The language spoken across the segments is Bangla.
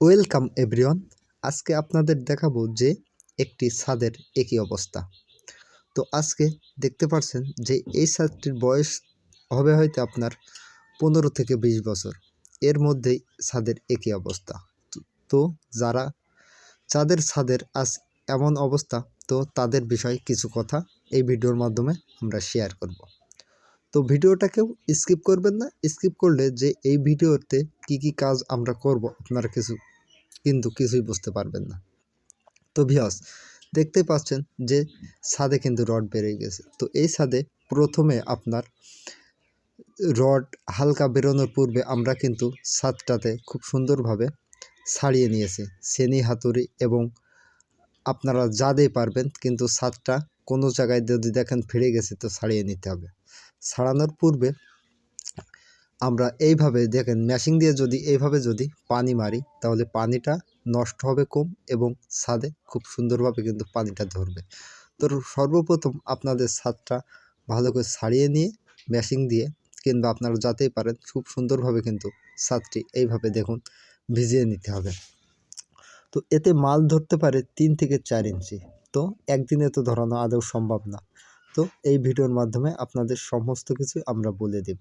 Welcome everyone. আজকে আপনাদের দেখাবো যে একটি ছাদের একই অবস্থা। তো আজকে দেখতে পাচ্ছেন যে এই ছাদটির বয়স হবে হয়তো আপনার পনেরো থেকে বিশ বছর। এর মধ্যেই ছাদের একই অবস্থা। তো- তো যারা যাদের ছাদের আজ এমন অবস্থা, তো তাদের বিষয়ে কিছু কথা এই ভিডিওর মাধ্যমে আমরা শেয়ার করব। তো ভিডিওটাকেও স্কিপ করবেন না। স্কিপ করলে যে এই ভিডিওতে কি কি কাজ আমরা করব আপনারা কিছু, কিন্তু কিছুই বুঝতে পারবেন না। তো ভিওস দেখতে পাচ্ছেন যে ছাদে কিন্তু রড বেরিয়ে গেছে। তো এই ছাদে প্রথমে আপনার রড হালকা বেরোনোর পূর্বে আমরা কিন্তু ছাদটাতে খুব সুন্দরভাবে ছাড়িয়ে নিয়েছি। সেনি, হাতুড়ি এবং আপনারা যা পারবেন, কিন্তু ছাদটা কোনো জায়গায় যদি দেখেন ফিরে গেছে তো ছাড়িয়ে নিতে হবে। ছাড়ানোর পূর্বে আমরা এইভাবে দেখেন ম্যাশিং দিয়ে যদি এইভাবে যদি পানি মারি, তাহলে পানিটা নষ্ট হবে কম এবং ছাদে খুব সুন্দরভাবে কিন্তু পানিটা ধরবে। তো সর্বপ্রথম আপনাদের ছাদটা ভালো করে ছাড়িয়ে নিয়ে ম্যাশিং দিয়ে কিংবা আপনারা যাতেই পারেন, খুব সুন্দরভাবে কিন্তু ছাদটি এইভাবে দেখুন ভিজিয়ে নিতে হবে। তো এতে মাল ধরতে পারে তিন থেকে চার ইঞ্চি। তো একদিনে তো ধরানো আদৌ সম্ভব না। তো এই ভিডিওর মাধ্যমে আপনাদের সমস্ত কিছু আমরা বলে দেব।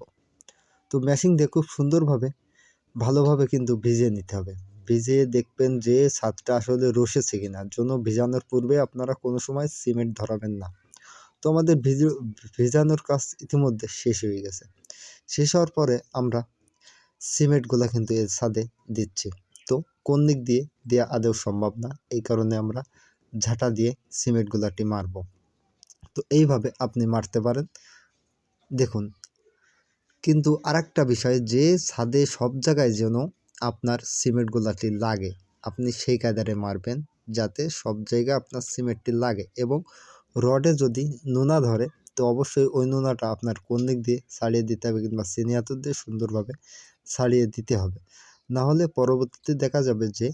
তো মেশিন দিয়ে খুব সুন্দরভাবে, ভালোভাবে কিন্তু ভিজিয়ে নিতে হবে। ভিজিয়ে দেখবেন যে ছাদটা আসলে রসেছে কিনা। জন্য ভিজানোর পূর্বে আপনারা কোনো সময় সিমেন্ট ধরাবেন না। তো আমাদের ভিজে, ভিজানোর কাজ ইতিমধ্যে শেষ হয়ে গেছে। শেষ হওয়ার পরে আমরা সিমেন্টগুলো কিন্তু এর ছাদে দিচ্ছি। তো কোন দিক দিয়ে দেওয়া আদৌ সম্ভব না, এই কারণে আমরা ঝাঁটা দিয়ে সিমেন্টগুলাটি মারব। তো এইভাবে আপনি মারতে পারেন। দেখুন, কিন্তু আরেকটা বিষয় যে ছাদে সব জায়গায় যেন আপনার সিমেন্ট গোলাটি লাগে, আপনি সেই কায়দারে মারবেন যাতে সব জায়গায় আপনার সিমেন্টটি লাগে এবং রডে যদি নোনা ধরে, তো অবশ্যই ওই নোনাটা আপনার কোন দিক দিয়ে ছাড়িয়ে দিতে হবে কিংবা সিনিয়াতর দিয়ে সুন্দরভাবে ছাড়িয়ে দিতে হবে। না হলে পরবর্তীতে দেখা যাবে যে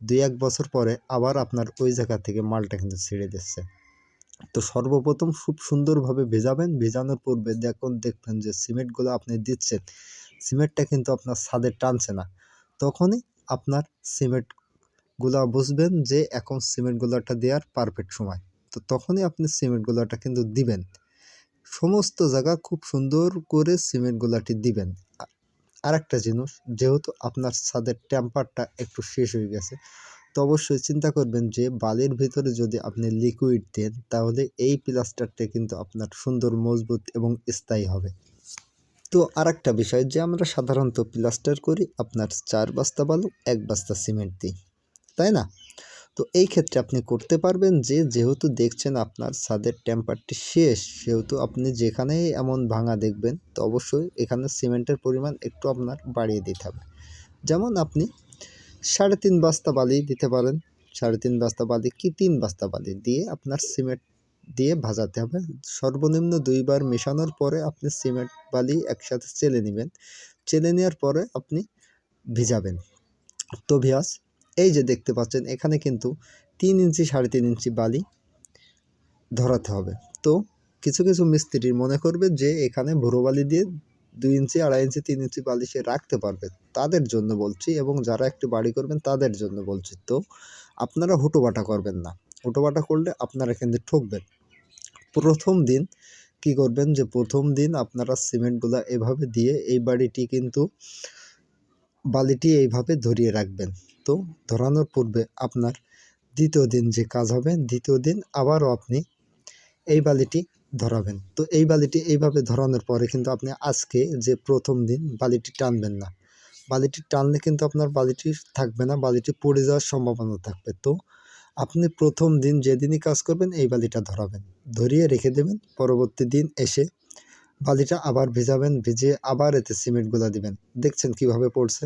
দুই এক বছর পরে আবার আপনার ওই জায়গা থেকে মালটা কিন্তু ছেড়ে দিচ্ছে। তো সর্বপ্রথম খুব সুন্দরভাবে ভেজাবেন। ভেজানোর পূর্বে দেখুন দেখবেন যে সিমেন্টগুলো আপনি দিচ্ছেন। সিমেন্টটা কিন্তু আপনার ছাদে টানছে না। তখনই আপনার সিমেন্টগুলো বুঝবেন যে এখন সিমেন্টগুলোটা দেওয়ার পারফেক্ট সময়। তো তখনই আপনি সিমেন্টগুলোটা কিন্তু দিবেন। সমস্ত জায়গা খুব সুন্দর করে সিমেন্টগুলাটি দিবেন। আর একটা জিনিস, যেহেতু আপনার ছাদের টেম্পারটা একটু শেষ হয়ে গেছে তো অবশ্যই চিন্তা করবেন যে, বালির ভিতরে যদি আপনি লিকুইড দেন, তাহলে এই প্লাস্টারটা কিন্তু আপনার সুন্দর, মজবুত এবং স্থায়ী হবে। তো আর একটা বিষয় যে, আমরা সাধারণত প্লাস্টার করি, আপনার চার বস্তা বালু, এক বস্তা সিমেন্ট দিই। তাই না? তো এই ক্ষেত্রে আপনি করতে পারবেন যে, যেহেতু দেখছেন আপনার ছাদের টেম্পারটি শেষ, সেহেতু আপনি যেখানে এমন ভাঙা দেখবেন, তো অবশ্যই এখানে সিমেন্টের পরিমাণ একটু আপনার বাড়িয়ে দিতে হবে। যেমন আপনি সাড়ে তিন বস্তা বালি দিতে পারেন। সাড়ে তিন বস্তা বালি কি তিন বস্তা বালি দিয়ে আপনার সিমেন্ট দিয়ে ভাজাতে হবে। সর্বনিম্ন দুইবার মেশানোর পরে আপনি সিমেন্ট বালি একসাথে চেলে নেবেন। চেলে নেওয়ার পরে আপনি ভিজাবেন। তো ভিয়াস এই যে দেখতে পাচ্ছেন, এখানে কিন্তু তিন ইঞ্চি সাড়ে তিন ইঞ্চি বালি ধরাতে হবে। তো কিছু কিছু মিস্ত্রি মনে করবে যে এখানে ভুরো বালি দিয়ে দুই ইঞ্চি, আড়াই ইঞ্চি, তিন ইঞ্চি বালি সে রাখতে পারবে তাদের জন্য বলছি এবং যারা একটু বাড়ি করবেন তাদের জন্য বলছি। তো আপনারা হুটোবাটা করবেন না। হুটোবাটা করলে আপনারা কিন্তু ঠকবেন। প্রথম দিন কি করবেন যে প্রথম দিন আপনারা সিমেন্টগুলো এভাবে দিয়ে এই বাড়িটি কিন্তু বালিটি এইভাবে ধরিয়ে রাখবেন। তো ধরানোর পূর্বে আপনার দ্বিতীয় দিন যে কাজ হবে, দ্বিতীয় দিন আবারও আপনি এই বালিটি ধরাবেন। তো এই বালিটি এইভাবে ধরানোর পরে কিন্তু আপনি আজকে যে প্রথম দিন বালিটি টানবেন না। বালিটি টানলে কিন্তু আপনার বালিটি থাকবে না, বালিটি পড়ে যাওয়ার সম্ভাবনা থাকবে। তো আপনি প্রথম দিন যেদিনই কাজ করবেন এই বালিটা ধরাবেন। ধরিয়ে রেখে দেবেন, পরবর্তী দিন এসে বালিটা আবার ভিজাবেন, ভিজিয়ে আবার এতে সিমেন্টগুলো দিবেন। দেখছেন কীভাবে পড়ছে?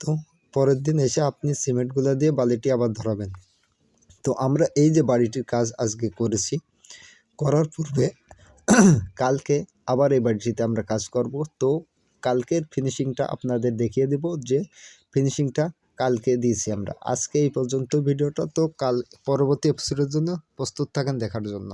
তো পরের দিন এসে আপনি সিমেন্টগুলো দিয়ে বালিটি আবার ধরাবেন। তো আমরা এই যে বাড়িটির কাজ আজকে করেছি করার পূর্বে কালকে আবার এই বাড়িটিতে আমরা কাজ করব। তো কালকের ফিনিশিংটা আপনাদের দেখিয়ে দেব যে ফিনিশিংটা কালকে দিয়েছি আমরা। আজকে এই পর্যন্ত ভিডিওটা। তো কাল পরবর্তী এপিসোডের জন্য প্রস্তুত থাকেন দেখার জন্য।